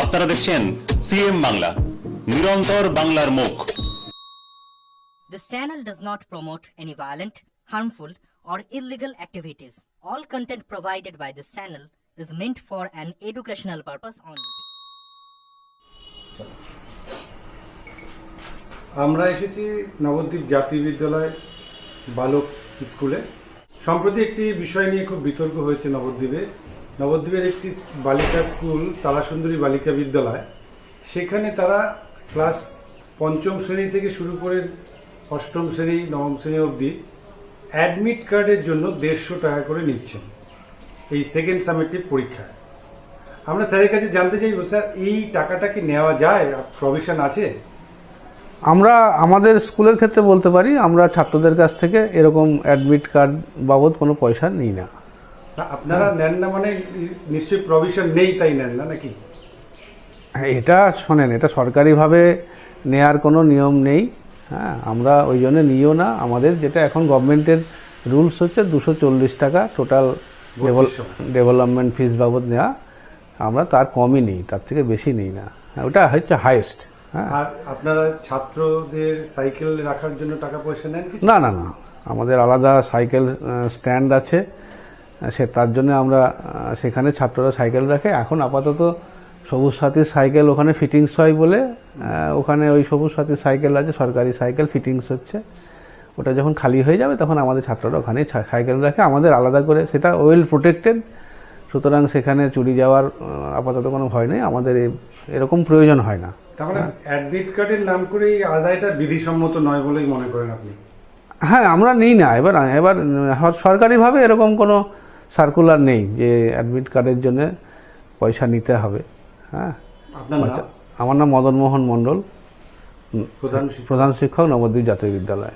আপনারা দেখছেন সিএম বাংলা নিরন্তর বাংলার মুখ। This channel does not promote any violent harmful or illegal activities all content provided by this channel is meant for an educational purpose only আমরা এসেছি নবদ্বীপ জাতীয় বিদ্যালয় বালক স্কুলে। সম্প্রতি একটি বিষয় নিয়ে খুব বিতর্ক হয়েছে নবদ্বীপে। নবদ্বীপের একটি বালিকা স্কুল তারাসুন্দরী বালিকা বিদ্যালয়। সেখানে তারা ক্লাস পঞ্চম শ্রেণি থেকে শুরু করে অষ্টম শ্রেণি, নবম শ্রেণি অবধি অ্যাডমিট কার্ডের জন্য দেড়শো টাকা করে নিচ্ছেন এই সেকেন্ড সামেটিভ পরীক্ষায়। আমরা স্যারের কাছে জানতে চাইব, স্যার, এই টাকাটা কি নেওয়া যায়? প্রভিশন আছে? আমরা আমাদের স্কুলের ক্ষেত্রে বলতে পারি, আমরা ছাত্রদের কাছ থেকে এরকম অ্যাডমিট কার্ড বাবদ কোনো পয়সা নিই না। আপনারা নেন না মানে নিশ্চয়ই প্রভিশন নেই তাই নেন না নাকি? হ্যাঁ, এটা শোনেন এটা সরকারিভাবে নেয়ার কোনো নিয়ম নেই। হ্যাঁ আমরা ওই জন্য নিও না। আমাদের যেটা এখন গভর্নমেন্টের রুলস হচ্ছে দুশো চল্লিশ টাকা টোটাল ডেভেলপমেন্ট ফিস বাবদ নেওয়া আমরা তার কমই নিই তার থেকে বেশি নিই না। হ্যাঁ, ওটা হচ্ছে হাইয়েস্ট হ্যাঁ। আর আপনারা ছাত্রদের সাইকেল রাখার জন্য টাকা পয়সা নেন না না না। আমাদের আলাদা সাইকেল স্ট্যান্ড আছে। সে তার জন্য আমরা সেখানে ছাত্ররা সাইকেল রাখে। এখন আপাতত সবুজ সাথীর সাইকেল ওখানে ফিটিংস হয় বলে ওখানে ওই সবুজ সাথীর সাইকেল আছে সরকারি সাইকেল ফিটিংস হচ্ছে। ওটা যখন খালি হয়ে যাবে তখন আমাদের ছাত্ররা ওখানেই সাইকেল রাখে। আমাদের আলাদা করে সেটা ওয়েল প্রোটেক্টেড সুতরাং সেখানে চুরি যাওয়ার আপাতত কোনো ভয় নেই। আমাদের এরকম প্রয়োজন হয় না। তার অ্যাডমিট কার্ডের নাম করে এই আদায়টা বিধিসম্মত নয় বলেই মনে করেন আপনি? হ্যাঁ আমরা নিই না। এবার এবার সরকারিভাবে এরকম কোনো সার্কুলার নেই যে অ্যাডমিট কার্ডের জন্য পয়সা নিতে হবে। হ্যাঁ? আচ্ছা আমার নাম মদন মোহন মণ্ডল। প্রধান প্রধান শিক্ষক নবদ্বীপ জাতীয় বিদ্যালয়।